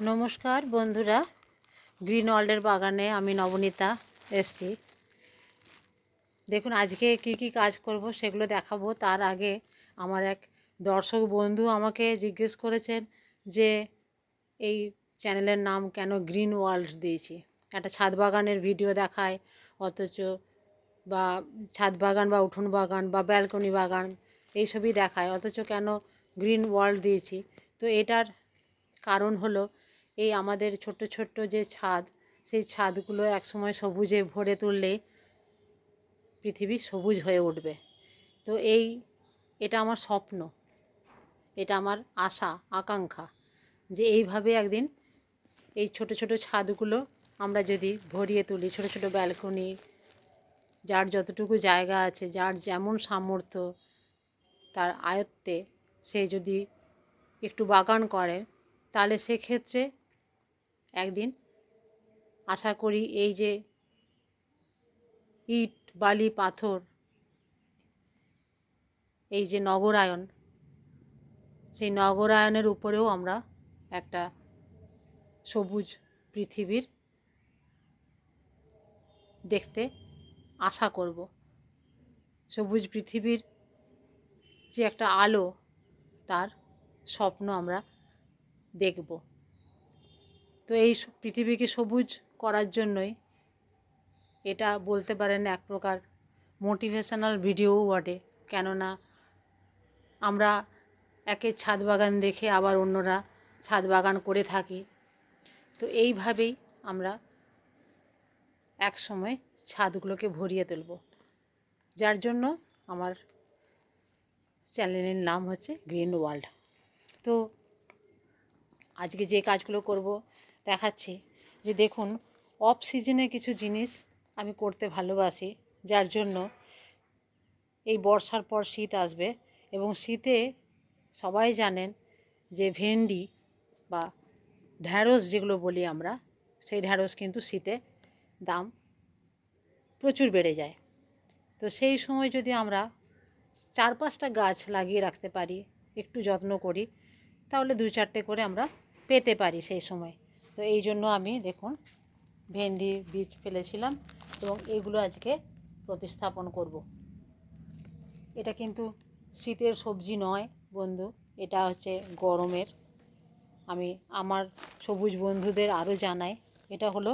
নমস্কার বন্ধুরা, গ্রিন ওয়ার্ল্ডের বাগানে আমি নবনীতা এসছি। দেখুন, আজকে কি কি কাজ করব সেগুলো দেখাবো। তার আগে আমার এক দর্শক বন্ধু আমাকে জিজ্ঞেস করেছেন যে এই চ্যানেলের নাম কেন গ্রিন ওয়ার্ল্ড দিয়েছি। একটা ছাদ বাগানের ভিডিও দেখায়, অথচ বা ছাদ বাগান বা উঠোন বাগান বা ব্যালকনি বাগান এইসবই দেখায়, অথচ কেন গ্রিন ওয়ার্ল্ড দিয়েছি। তো এটার কারণ হলো এই আমাদের ছোট্ট ছোট্ট যে ছাদ, সেই ছাদগুলো একসময় সবুজে ভরে তুললে পৃথিবী সবুজ হয়ে উঠবে। তো এই, এটা আমার স্বপ্ন। এটা আমার আশা, আকাঙ্ক্ষা যে এইভাবে একদিন এই ছোট ছোট ছাদগুলো আমরা যদি ভরিয়ে তুলি, ছোট ছোট ব্যালকনি, যার যতটুকু জায়গা আছে, যার যেমন সামর্থ্য, তার আয়ত্তে সে যদি একটু বাগান করে, তাহলে সেক্ষেত্রে একদিন আশা করি এই যে ইট, বালি, পাথর, এই যে নগরায়ন, সেই নগরায়নের উপরেও আমরা একটা সবুজ পৃথিবীর দেখতে আশা করব। সবুজ পৃথিবীর যে একটা আলো, তার স্বপ্ন আমরা দেখব। তো এই পৃথিবীকে সবুজ করার জন্যই এটা বলতে পারেন এক প্রকার মোটিভেশনাল ভিডিও বটে। কেননা আমরা একে ছাদ বাগান দেখে আবার অন্যরা ছাদ বাগান করে থাকি। তো এইভাবেই আমরা এক সময় ছাদগুলোকে ভরিয়ে তুলব। যার জন্য আমার চ্যানেলের নাম হচ্ছে গ্রিন ওয়ার্ল্ড তো আজকে যে কাজগুলো করব দেখাচ্ছি যে দেখুন অফ সিজনে কিছু জিনিস আমি করতে ভালোবাসি, যার জন্য এই বর্ষার পর শীত আসবে এবং শীতে সবাই জানেন যে ভেন্ডি বা ঢ্যাঁড়স যেগুলো বলি আমরা, সেই ঢ্যাঁড়স কিন্তু শীতে দাম প্রচুর বেড়ে যায়। তো সেই সময় যদি আমরা চার পাঁচটা গাছ লাগিয়ে রাখতে পারি, একটু যত্ন করি, তাহলে দু চারটে করে আমরা পেতে পারি সেই সময়। তো এই জন্য আমি দেখুন ভেন্ডির বীজ ফেলেছিলাম এবং এগুলো আজকে প্রতিস্থাপন করব। এটা কিন্তু শীতের সবজি নয় বন্ধু, এটা হচ্ছে গরমের। আমি আমার সবুজ বন্ধুদের আরও জানাই, এটা হলো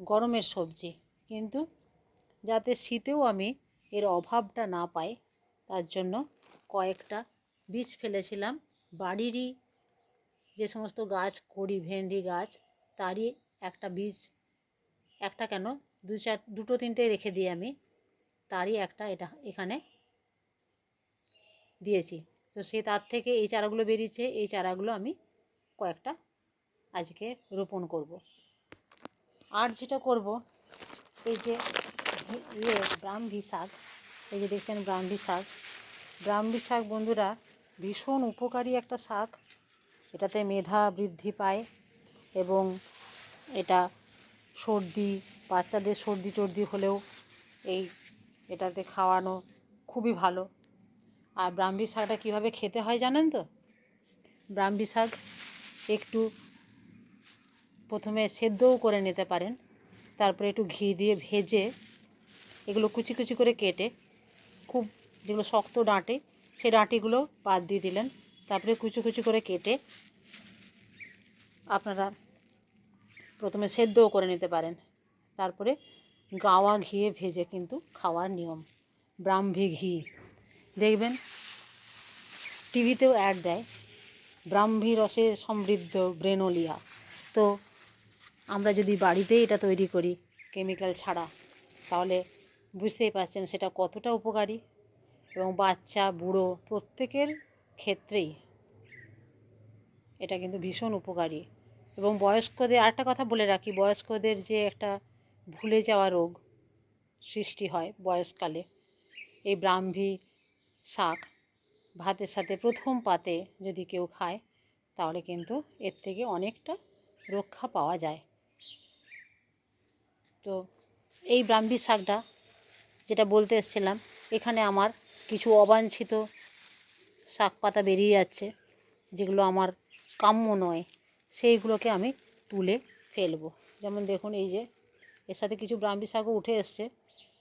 গরমের সবজি। কিন্তু যাতে শীতেও আমি এর অভাবটা না পাই, তার জন্য কয়েকটা বীজ ফেলেছিলাম। বাড়িরই যে সমস্ত গাছ করি ভেন্ডি গাছ তারই একটা বীজ, একটা কেন? দু চার, দুটো তিনটে রেখে দিই আমি তারই একটা এটা এখানে দিয়েছি। তো সে তার থেকে এই চারাগুলো বেরিয়েছে, এই চারাগুলো আমি কয়েকটা আজকে রোপণ করব। আর যেটা করব, এই যে ইয়ে ব্রাহ্মী শাক, এই যে দেখছেন ব্রাহ্মী শাক। ব্রাহ্মী শাক বন্ধুরা ভীষণ উপকারী একটা শাক। এটাতে মেধা বৃদ্ধি পায়। এবং এটা সর্দি, বাচ্চাদের সর্দি টর্দি হলেও এই এটাতে খাওয়ানো খুবই ভালো। আর ব্রাহ্মী শাকটা কীভাবে খেতে হয় জানেন তো? ব্রাহ্মী শাক একটু প্রথমে সেদ্ধও করে নিতে পারেন, তারপরে একটু ঘি দিয়ে ভেজে এগুলো কুচি কুচি করে কেটে খুব যেগুলো শক্ত ডাঁটে সেই ডাঁটিগুলো বাদ দিয়ে দিলেন, তারপরে কুচি কুচি করে কেটে আপনারা প্রথমে সেদ্ধও করে নিতে পারেন। তারপরে গাওয়া ঘিয়ে ভেজে কিন্তু খাওয়ার নিয়ম। ব্রাহ্মী ঘি। দেখবেন, টিভিতেও অ্যাড দেয়, ব্রাহ্মী রসে সমৃদ্ধ ব্রেনোলিয়া। তো আমরা যদি বাড়িতে এটা তৈরি করি, কেমিক্যাল ছাড়া, তাহলে বুঝতেই পারছেন সেটা কতটা উপকারী। এবং বাচ্চা, বুড়ো প্রত্যেকের ক্ষেত্রেই এটা কিন্তু ভীষণ উপকারী। এবং বয়স্কদের আরেকটা কথা বলে রাখি, বয়স্কদের যে একটা ভুলে যাওয়া রোগ সৃষ্টি হয় বয়সকালে, এই ব্রাহ্মী শাক ভাতের সাথে প্রথম পাতে যদি কেউ খায়, তাহলে কিন্তু এর থেকে অনেকটা রক্ষা পাওয়া যায়। তো এই ব্রাহ্মী শাকটা যেটা বলতে এসেছিলাম, এখানে আমার কিছু অবাঞ্ছিত শাক পাতা বেরিয়ে যাচ্ছে, যেগুলো আমার কাম্য নয়। সেইগুলোকে আমি তুলে ফেলব। যেমন দেখুন এই যে, এর সাথে কিছু ব্রাহ্মী শাকও উঠে এসছে।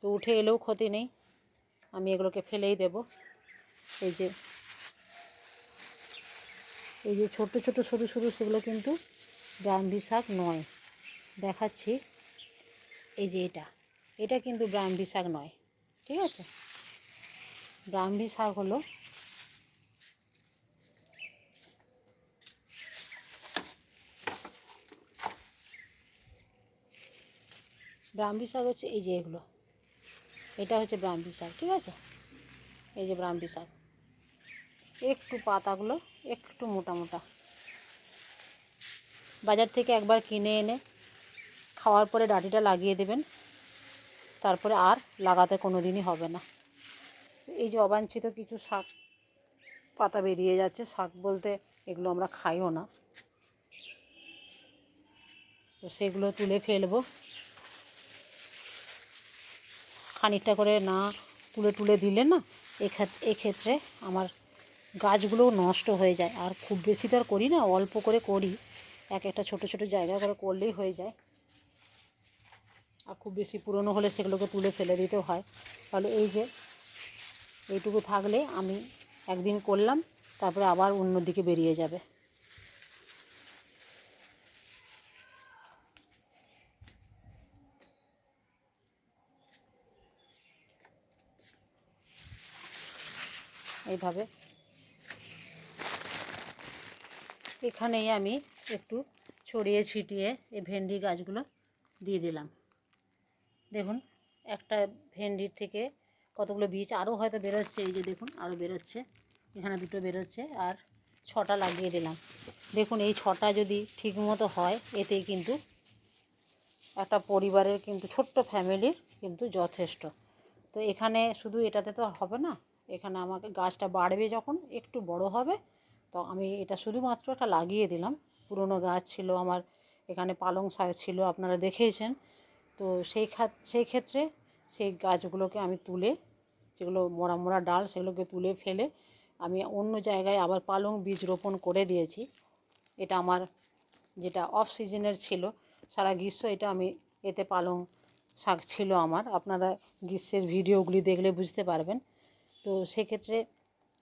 তো উঠে এলেও ক্ষতি নেই। আমি এগুলোকে ফেলেই দেব। এই যে এই যে ছোট ছোট সরু সরু সেগুলো কিন্তু ব্রাহ্মী শাক নয়। দেখাচ্ছি। এই যে এটা এটা কিন্তু ব্রাহ্মী শাক নয়। ঠিক আছে? ব্রাহ্মী শাক হলো ব্রাহ্মী শাক হচ্ছে এই যে এগুলো। এটা হচ্ছে ব্রাহ্মী শাক, ঠিক আছে? এই যে ব্রাহ্মী শাক। একটু পাতাগুলো একটু মোটা মোটা। বাজার থেকে একবার কিনে এনে খাওয়ার পরে ডাঁটিটা লাগিয়ে দেবেন। তারপরে আর লাগাতে কোনো দিনই হবে না। এই যে অবাঞ্ছিত কিছু শাক পাতা বেরিয়ে যাচ্ছে, শাক বলতে এগুলো আমরা খাইও না। তো সেগুলো তুলে ফেলব। খানিকটা করে না তুলে তুলে দিলে না এক্ষেত্রে আমার গাছগুলোও নষ্ট হয়ে যায়। আর খুব বেশি তো আর করি না, অল্প করে করি। এক একটা ছোট ছোট জায়গা করে করলেই হয়ে যায়। আর খুব বেশি পুরনো হলে সেগুলোকে তুলে ফেলে দিতে হয়। তাহলে এই যে এইটুকু থাকলে আমি একদিন করলাম, তারপরে আবার অন্য দিকে বেরিয়ে যাবে। এইভাবে। এখানেই আমি একটু ছড়িয়ে ছিটিয়ে এই ভেন্ডি গাছগুলো দিয়ে দিলাম। দেখুন, একটা ভেন্ডির থেকে কতগুলো বীজ আরও হয়তো বেরোচ্ছে, এই যে দেখুন, আরও বেরোচ্ছে। এখানে দুটো বেরোচ্ছে আর ছটা লাগিয়ে দিলাম। দেখুন, এই ছটা যদি ঠিকমতো হয় এতেই কিন্তু একটা পরিবারের কিন্তু ছোট্ট ফ্যামিলির কিন্তু যথেষ্ট। তো এখানে শুধু এটাতে তো হবে না এখানে আমাকে গাছটা বাড়বে যখন একটু বড় হবে, তো আমি এটা শুধুমাত্র একটা লাগিয়ে দিলাম। পুরনো গাছ ছিল আমার, এখানে পালং শাক ছিল, আপনারা দেখেইছেন। তো সেই সেই ক্ষেত্রে সেই গাছগুলোকে আমি তুলে, যেগুলো মোড়া মোড়া ডাল, সেগুলোকে তুলে ফেলে আমি অন্য জায়গায় আবার পালং বীজ রোপণ করে দিয়েছি। এটা আমার যেটা অফ সিজনের ছিল, সারা গ্রীষ্ম এটা আমি এতে পালং শাক ছিল আমার। আপনারা গ্রীষ্মের ভিডিওগুলি দেখলে বুঝতে পারবেন। তো সেক্ষেত্রে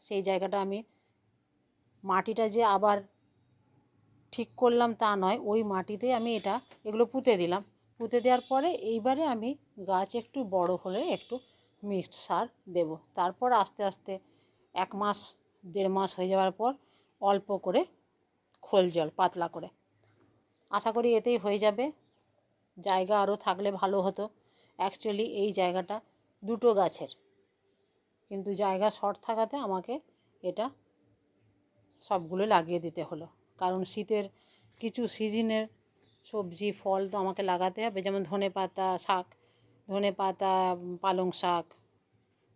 সেই জায়গাটা আমি মাটিটা যে আবার ঠিক করলাম তা নয়, ওই মাটিতে আমি এটা, এগুলো পুঁতে দিলাম। পুঁতে দেওয়ার পরে এইবারে আমি গাছ একটু বড় হলে একটু মিক্সড সার দেব। তারপর আস্তে আস্তে এক মাস, দেড় মাস হয়ে যাওয়ার পর অল্প করে খোল জল, পাতলা করে। আশা করি এতেই হয়ে যাবে। জায়গা আরও থাকলে ভালো হতো। অ্যাকচুয়ালি এই জায়গাটা দুটো গাছের। কিন্তু জায়গা শর্ট থাকাতে আমাকে এটা সবগুলো লাগিয়ে দিতে হলো। কারণ শীতের কিছু সিজনের সবজি, ফল তো আমাকে লাগাতে হবে। যেমন ধনে পাতা শাক, ধনে পাতা, পালং শাক,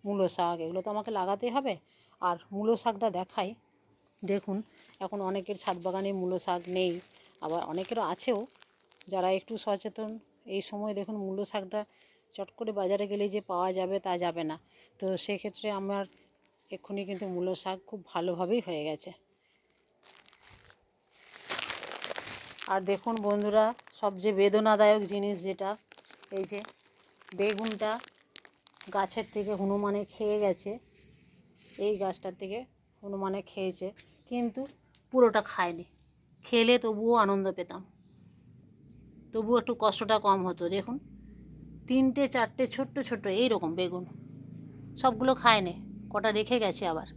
মূলো শাক, এগুলো তো আমাকে লাগাতেই হবে। আর মূলো শাকটা দেখাই। দেখুন, এখন অনেকের ছাদ বাগানে মূলো শাক নেই, আবার অনেকেরও আছেও। যারা একটু সচেতন, এই সময় দেখুন মূলো শাকটা চট করে বাজারে গেলে যে পাওয়া যাবে তা যাবে না। তো সেক্ষেত্রে আমার এক্ষুনি কিন্তু মূলো শাক খুব ভালোভাবেই হয়ে গেছে। আর দেখুন বন্ধুরা, সবচেয়ে বেদনাদায়ক জিনিস যেটা, এই যে বেগুনটা গাছের থেকে হনুমানে খেয়ে গেছে, এই গাছটার থেকে হনুমানে খেয়েছে, কিন্তু পুরোটা খায়নি। খেলে তবুও আনন্দ পেতাম। তবুও একটু কষ্টটা কম হতো। দেখুন, তিনটে, চারটে ছোট্ট ছোট্ট এই রকম বেগুন। সবগুলো খায়নি, কটা রেখে গেছে আবার।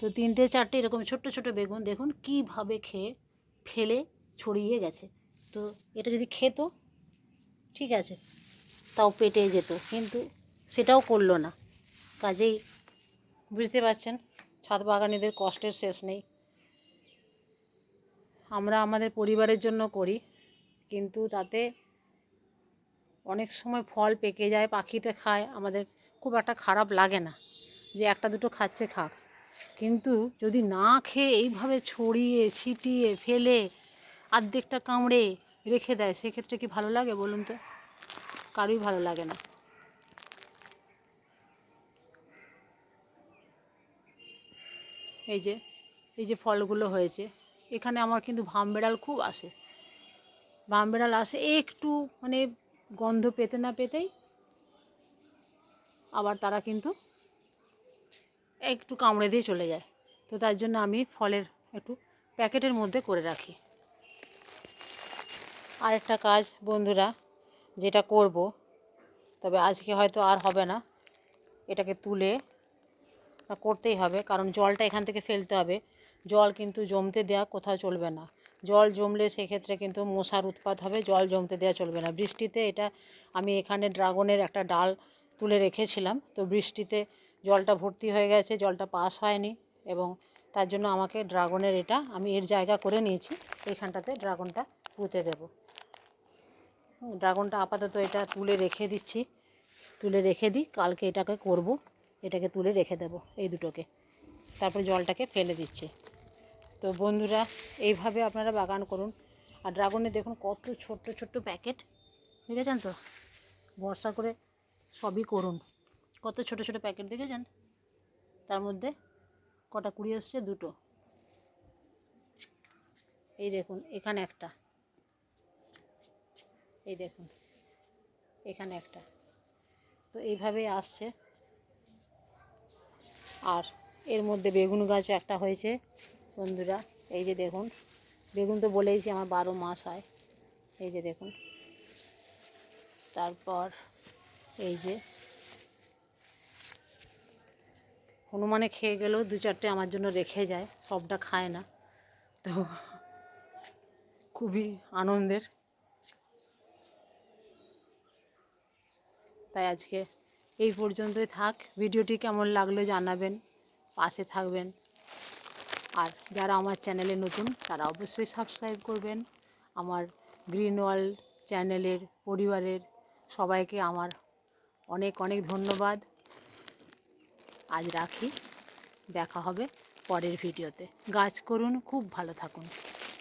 তো তিনটে, চারটে এরকম ছোট্ট ছোট বেগুন দেখুন কীভাবে খেয়ে ফেলে ছড়িয়ে গেছে। তো এটা যদি খেত, ঠিক আছে, তাও পেটে যেত, কিন্তু সেটাও করল না। কাজেই বুঝতে পারছেন, ছাদ বাগানিদের কষ্টের শেষ নেই। আমরা আমাদের পরিবারের জন্য করি, কিন্তু তাতে অনেক সময় ফল পেকে যায় পাখিতে খায়, আমাদের খুব একটা খারাপ লাগে না যে একটা দুটো খাচ্ছে খাক। কিন্তু যদি না খেয়ে এইভাবে ছড়িয়ে, ছিটিয়ে, ফেলে, আর্ধেকটা কামড়ে রেখে দেয়, সেক্ষেত্রে কি ভালো লাগে বলুন তো? কারোই ভালো লাগে না। এই যে এই যে ফলগুলো হয়েছে, এখানে আমার কিন্তু ভাম বেড়াল খুব আসে। ভাম বেড়াল আসে, একটু মানে গন্ধ পেতে না পেতেই আবার তারা কিন্তু একটু কামড়ে দিয়ে চলে যায়। তো তার জন্য আমি ফলের একটু প্যাকেটের মধ্যে করে রাখি। আরেকটা কাজ বন্ধুরা, যেটা করব, তবে আজকে হয়তো আর হবে না। এটাকে তুলে করতেই হবে, কারণ জলটা এখান থেকে ফেলতে হবে। জল কিন্তু জমতে দেওয়া কোথাও চলবে না। জল জমলে সেক্ষেত্রে কিন্তু মশার উৎপাত হবে, জল জমতে দেওয়া চলবে না। বৃষ্টিতে এটা আমি এখানে ড্রাগনের একটা ডাল তুলে রেখেছিলাম। তো বৃষ্টিতে জলটা ভর্তি হয়ে গেছে, জলটা পাস হয়নি এবং তার জন্য আমাকে ড্রাগনের এটা, আমি এর জায়গা করে নিয়েছি, এইখানটাতে ড্রাগনটা পুঁতে দেবো। ড্রাগনটা আপাতত এটা তুলে রেখে দিচ্ছি, তুলে রেখে দিই, কালকে এটাকে করব, এটাকে তুলে রেখে দেব এই দুটোকে। তারপর জলটাকে ফেলে দিচ্ছি। তো বন্ধুরা, এইভাবে আপনারা বাগান করুন। আর ড্রাগনের দেখুন কত ছোট্ট ছোট্ট প্যাকেট, দেখেছেন তো? বর্ষা করে সবই করুন। কত ছোট ছোট প্যাকেট দেখেছেন? তার মধ্যে কটা কুড়ি এসছে, দুটো। এই দেখুন, এখানে একটা। এই দেখুন, এখানে একটা। তো এইভাবেই আসছে। আর এর মধ্যে বেগুন গাছ একটা হয়েছে, বন্ধুরা। এই যে দেখুন, বেগুন তো বলেইছি আমার বারো মাস হয়। এই যে দেখুন, তারপর এই যে। হনুমানে খেয়ে গেলেও দু চারটে আমার জন্য রেখে যায়, সবটা খায় না। তো খুবই আনন্দের। তাই আজকে এই পর্যন্তই থাক। ভিডিওটি কেমন লাগল জানাবেন, পাশে থাকবেন। আর যারা আমার চ্যানেলে নতুন, তারা অবশ্যই সাবস্ক্রাইব করবেন। আমার গ্রিন ওয়ার্ল্ড চ্যানেলের পরিবারের সবাইকে আমার অনেক অনেক ধন্যবাদ। আজ রাখি। দেখা হবে পরের ভিডিওতে। গাছ করুন খুব ভালো থাকুন।